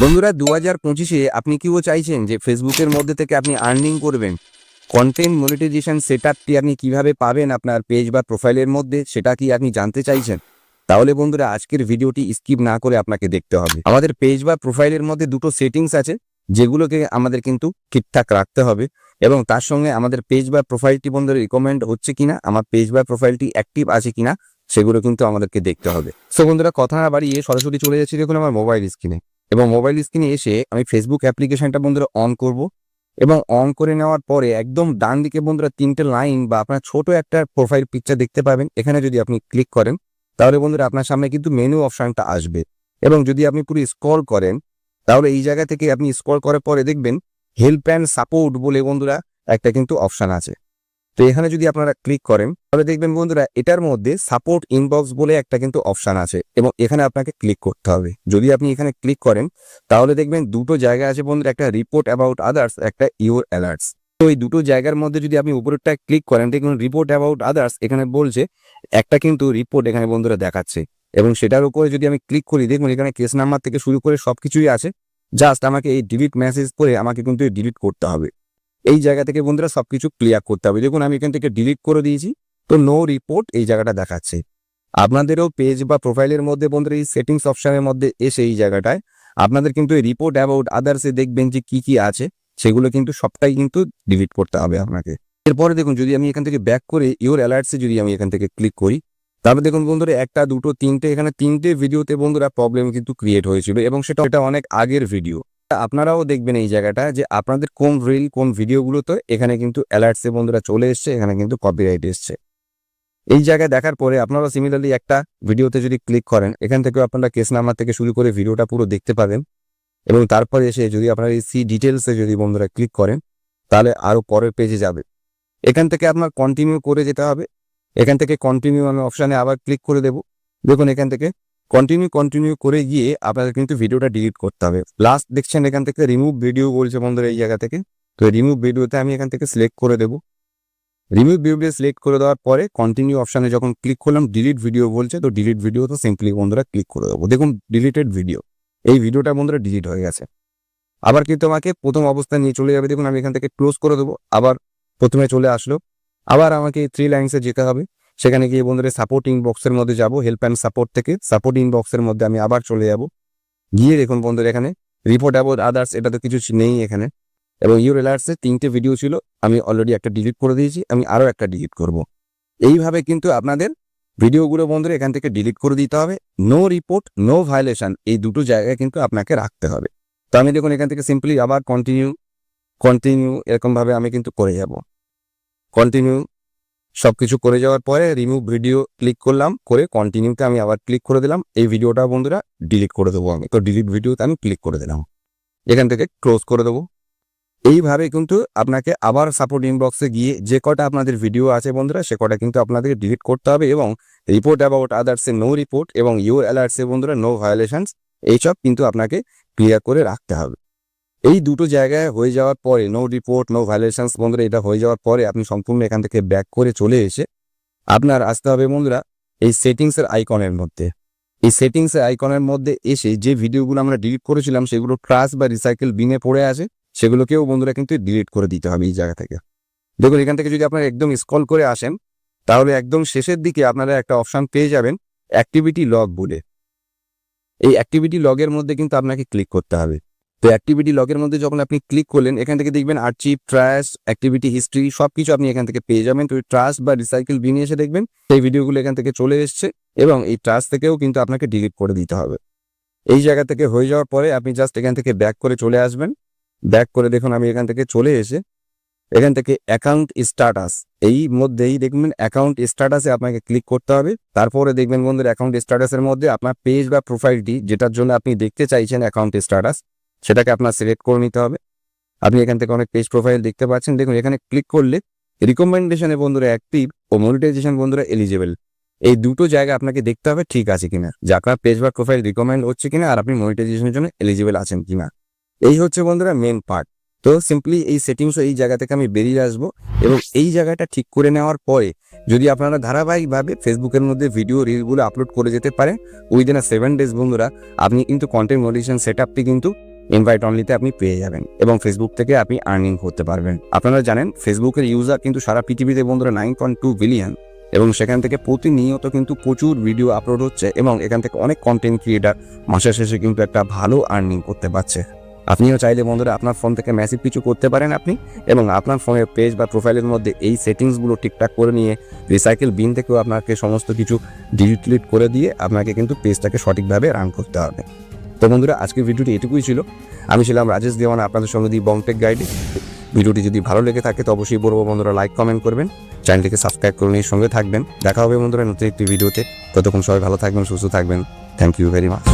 বন্ধুরা দু হাজার পঁচিশে আপনি কিও চাইছেন যে ফেসবুকের মধ্যে থেকে আপনি আর্নিং করবেন? কন্টেন্ট মনিটাইজেশন সেট আপটি আপনি কীভাবে পাবেন আপনার পেজ বা প্রোফাইলের মধ্যে, সেটা কি আপনি জানতে চাইছেন? তাহলে বন্ধুরা, আজকের ভিডিওটি স্কিপ না করে আপনাকে দেখতে হবে। আমাদের পেজ বা প্রোফাইলের মধ্যে দুটো সেটিংস আছে, যেগুলোকে আমাদের কিন্তু ঠিকঠাক রাখতে হবে এবং তার সঙ্গে আমাদের পেজ বা প্রোফাইলটি বন্ধুরা রিকমেন্ড হচ্ছে কিনা, আমার পেজ বা প্রোফাইলটি অ্যাক্টিভ আছে কিনা, সেগুলো কিন্তু আমাদেরকে দেখতে হবে। সো বন্ধুরা, কথা না বাড়িয়ে সরাসরি চলে যাচ্ছি, দেখুন আমার মোবাইল স্ক্রিনে এবং মোবাইল স্ক্রিনে এসে আমি ফেসবুক অ্যাপ্লিকেশনটা বন্ধুরা অন করব। এবং অন করে নেওয়ার পরে একদম ডান দিকে বন্ধুরা তিনটে লাইন বা আপনার ছোট একটা প্রোফাইল পিকচার দেখতে পাবেন। এখানে যদি আপনি ক্লিক করেন, তাহলে বন্ধুরা আপনার সামনে কিন্তু মেনু অপশনটা আসবে। এবং যদি আপনি পুরো স্ক্রল করেন, তাহলে এই জায়গা থেকে আপনি স্ক্রল করার পরে দেখবেন হেল্প অ্যান্ড সাপোর্ট বলে বন্ধুরা একটা কিন্তু অপশন আছে। তো এখানে যদি আপনারা ক্লিক করেন, তাহলে দেখবেন বন্ধুরা এটার মধ্যে সাপোর্ট ইনবক্স বলে একটা কিন্তু অপশন আছে এবং এখানে আপনাকে ক্লিক করতে হবে। যদি আপনি এখানে ক্লিক করেন, তাহলে দেখবেন দুটো জায়গা আছে বন্ধুরা একটা রিপোর্ট অ্যাবাউট আদার্স একটা ইউর অ্যালার্টস তো এই দুটো জায়গার মধ্যে যদি আপনি উপরেরটা ক্লিক করেন, দেখুন রিপোর্ট অ্যাবাউট আদার্স এখানে বলছে একটা কিন্তু রিপোর্ট এখানে বন্ধুরা দেখাচ্ছে। এবং সেটার উপরে যদি আমি ক্লিক করি, দেখুন এখানে কেস নাম্বার থেকে শুরু করে সবকিছুই আছে। জাস্ট আমাকে এই ডিলিট মেসেজ করে আমাকে কিন্তু ডিলিট করতে হবে। এই জায়গা থেকে বন্ধুরা সবকিছু ক্লিয়ার করতে হবে। দেখুন, আমি এখান থেকে ডিলিট করে দিয়েছি। তো নো রিপোর্ট এই জায়গাটা দেখাচ্ছে। আপনাদেরও পেজ বা প্রোফাইলের মধ্যে বন্ধুরা এই সেটিংস অপশনের মধ্যে এসে এই জায়গাটায় আপনাদের কিন্তু এই রিপোর্ট অ্যাবাউট আদার্সে দেখবেন যে কি কি আছে, সেগুলো কিন্তু সবটাই কিন্তু ডিলিট করতে হবে আপনাকে। এরপরে দেখুন, যদি আমি এখান থেকে ব্যাক করে ইওর অ্যালার্টসে যদি আমি এখান থেকে ক্লিক করি তারপরে দেখুন বন্ধুরা একটা, দুটো, তিনটে, এখানে তিনটে ভিডিওতে বন্ধুরা প্রবলেম কিন্তু ক্রিয়েট হয়েছিল এবং সেটা এটা অনেক আগের ভিডিও আপনারাও দেখবেন এই জায়গাটা যে আপনাদের কোন রিল কোন ভিডিওগুলোতে এখানে কিন্তু অ্যালার্টসে বন্ধুরা চলে এসছে, এখানে কিন্তু কপিরাইট এসছে। এই জায়গায় দেখার পরে আপনারা সিমিলারলি একটা ভিডিওতে যদি ক্লিক করেন, এখান থেকেও আপনারা কেস নাম্বার থেকে শুরু করে ভিডিওটা পুরো দেখতে পাবেন। এবং তারপরে এসে যদি আপনারা এই সি ডিটেলসে যদি বন্ধুরা ক্লিক করেন, তাহলে আরও পরের পেজে যাবে। এখান থেকে আপনার কন্টিনিউ করে যেতে হবে। এখান থেকে কন্টিনিউ আমি অপশানে আবার ক্লিক করে দেব। দেখুন এখান থেকে কন্টিনিউ কন্টিনিউ করে গিয়ে আপনাদের কিন্তু ভিডিওটা ডিলিট করতে হবে। লাস্ট দেখছেন এখান থেকে রিমুভ ভিডিও বলছে বন্ধুরা এই জায়গা থেকে। তো রিমুভ ভিডিওতে আমি এখান থেকে সিলেক্ট করে দেব। রিমুভ ভিডিও সিলেক্ট করে দেওয়ার পরে কন্টিনিউ অপশানে যখন ক্লিক করলাম ডিলিট ভিডিও বলছে, তো ডিলিট ভিডিও তো সিম্পলি বন্ধুরা ক্লিক করে দেবো। দেখুন ডিলিটেড ভিডিও এই ভিডিওটা বন্ধুরা ডিলিট হয়ে গেছে। আবার কিন্তু আমাকে প্রথম অবস্থায় নিয়ে চলে যাবে। দেখুন, আমি এখান থেকে ক্লোজ করে দেবো। আবার প্রথমে চলে আসলো। আবার আমাকে থ্রি লাইন্সে যেতে হবে। সেখানে গিয়ে বন্ধুরা সাপোর্ট ইনবক্সের মধ্যে যাব হেল্প অ্যান্ড সাপোর্ট থেকে। সাপোর্ট ইনবক্সের মধ্যে আমি আবার চলে যাব। গিয়ে দেখুন বন্ধুরা এখানে রিপোর্ট অ্যাবাউট আদার্স এটা তো কিছু নেই এখানে। এবং ইউর এলার্টসে তিনটে ভিডিও ছিল, আমি অলরেডি একটা ডিলিট করে দিয়েছি, আমি আরও একটা ডিলিট করব। এইভাবে কিন্তু আপনাদের ভিডিওগুলো বন্ধুরা এখান থেকে ডিলিট করে দিতে হবে। নো রিপোর্ট নো ভায়োলেশন এই দুটো জায়গায় কিন্তু আপনাকে রাখতে হবে। তো আমি দেখুন এখান থেকে সিম্পলি আবার কন্টিনিউ কন্টিনিউ এরকমভাবে আমি কিন্তু করে যাব। কন্টিনিউ সবকিছু করে যাওয়ার পরে রিমুভ ভিডিও ক্লিক করলাম, করে কন্টিনিউতে আমি আবার ক্লিক করে দিলাম। এই ভিডিওটা বন্ধুরা ডিলিট করে দেবো আমি। তো ডিলিট ভিডিওতে আমি ক্লিক করে দিলাম। এখান থেকে ক্লোজ করে দেবো। এইভাবে কিন্তু আপনাকে আবার সাপোর্ট ইনবক্সে গিয়ে যে কটা আপনাদের ভিডিও আছে বন্ধুরা, সে কটা কিন্তু আপনাদের ডিলিট করতে হবে এবং রিপোর্ট অ্যাবাউট আদার্সে নো রিপোর্ট এবং ইউর অ্যালার্টসে বন্ধুরা নো ভায়োলেশনস এইসব কিন্তু আপনাকে ক্লিয়ার করে রাখতে হবে। এই দুটো জায়গায় হয়ে যাওয়ার পরে নো রিপোর্ট নো ভায়োলেশনস বন্ধুরা, এটা হয়ে যাওয়ার পরে আপনি সম্পূর্ণ এখান থেকে ব্যাক করে চলে এসে আপনার আসতে হবে, বন্ধুরা, এই সেটিংসের আইকনের মধ্যে। এই সেটিংসের আইকনের মধ্যে এসে যে ভিডিওগুলো আমরা ডিলিট করেছিলাম, সেগুলো ট্রাস বা রিসাইকেল বিনে পড়ে আছে, সেগুলোকেও, বন্ধুরা, কিন্তু ডিলিট করে দিতে হবে এই জায়গা থেকে। দেখুন, এখান থেকে যদি আপনারা একদম স্কল করে আসেন, তাহলে একদম শেষের দিকে আপনারা একটা অপশান পেয়ে যাবেন অ্যাক্টিভিটি লগ বলে। এই অ্যাক্টিভিটি লগের মধ্যে কিন্তু আপনাকে ক্লিক করতে হবে। তো অ্যাক্টিভিটি লগের মধ্যে যখন আপনি ক্লিক করলেন, এখান থেকে দেখবেন আর্চিভ ট্রাশ অ্যাক্টিভিটি হিস্ট্রি সব কিছু আপনি এখান থেকে পেয়ে যাবেন। তো ট্রাশ বা রিসাইকেল বিন এসে দেখবেন, সেই ভিডিওগুলো এখান থেকে চলে এসছে এবং এই ট্রাশ থেকেও কিন্তু আপনাকে ডিলিট করে দিতে হবে। এই জায়গা থেকে হয়ে যাওয়ার পরে আপনি জাস্ট এখান থেকে ব্যাক করে চলে আসবেন। ব্যাক করে দেখুন, আমি এখান থেকে চলে এসে এখান থেকে অ্যাকাউন্ট স্ট্যাটাস এই মধ্যেই দেখবেন অ্যাকাউন্ট স্ট্যাটাসে আপনাকে ক্লিক করতে হবে। তারপরে দেখবেন বন্ধুরা অ্যাকাউন্ট স্ট্যাটাসের মধ্যে আপনার পেজ বা প্রোফাইলটি যেটার জন্য আপনি দেখতে চাইছেন অ্যাকাউন্ট স্ট্যাটাস সেটাকে আপনার সিলেক্ট করে নিতে হবে। আপনি এখান থেকে অনেক পেজ প্রোফাইল দেখতে পাচ্ছেন। দেখুন, এখানে ক্লিক করলে রিকমেন্ডেশনে বন্ধুরা অ্যাক্টিভ ও মনিটাইজেশন বন্ধুরা এলিজিবল এই দুটো জায়গা আপনাকে দেখতে হবে ঠিক আছে কিনা, যে আপনার পেজ বা প্রোফাইল রিকমেন্ড হচ্ছে কিনা আর আপনি মনিটাইজেশনের জন্য এলিজিবল আছেন কিনা। এই হচ্ছে বন্ধুরা মেন পার্ট তো সিম্পলি এই সেটিংসও এই জায়গা থেকে আমি বেরিয়ে আসব এবং এই জায়গাটা ঠিক করে নেওয়ার পরে যদি আপনারা ধারাবাহিকভাবে ফেসবুকের মধ্যে ভিডিও রিলগুলো আপলোড করে যেতে পারেন উইদিন আ সেভেন ডেজ বন্ধুরা আপনি কিন্তু কন্টেন্ট মডিশন সেট আপটি কিন্তু ইনভাইট অনলিতে আপনি পেয়ে যাবেন এবং ফেসবুক থেকে আপনি আর্নিং করতে পারবেন। আপনারা জানেন ফেসবুকের ইউজার কিন্তু সারা পৃথিবীতে বন্ধুরা নাইন পয়েন্ট টু বিলিয়ন এবং সেখান থেকে প্রতিনিয়ত কিন্তু প্রচুর ভিডিও আপলোড হচ্ছে এবং এখান থেকে অনেক কন্টেন্ট ক্রিয়েটার মাসের শেষে কিন্তু একটা ভালো আর্নিং করতে পারছে। আপনিও চাইলে বন্ধুরা আপনার ফোন থেকে মেসেজ কিছু করতে পারেন আপনি এবং আপনার ফোনের পেজ বা প্রোফাইলের মধ্যে এই সেটিংসগুলো ঠিকঠাক করে নিয়ে রিসাইকেল বিন থেকেও আপনাকে সমস্ত কিছু ডিলিট করে দিয়ে আপনাকে কিন্তু পেজটাকে সঠিকভাবে রান করতে হবে। তো বন্ধুরা, আজকের ভিডিওটি এটুকুই ছিল। আমি ছিলাম রাজেশ দেওয়ান, আপনাদের সঙ্গে দিই বংটেক গাইডে ভিডিওটি যদি ভালো লেগে থাকে, তো অবশ্যই বলব বন্ধুরা লাইক কমেন্ট করবেন। চ্যানেলটিকে সাবস্ক্রাইব করে নিয়ে সঙ্গে থাকবেন। দেখা হবে বন্ধুরা নতুন একটি ভিডিওতে। ততক্ষণ সবাই ভালো থাকবেন, সুস্থ থাকবেন। Thank you very much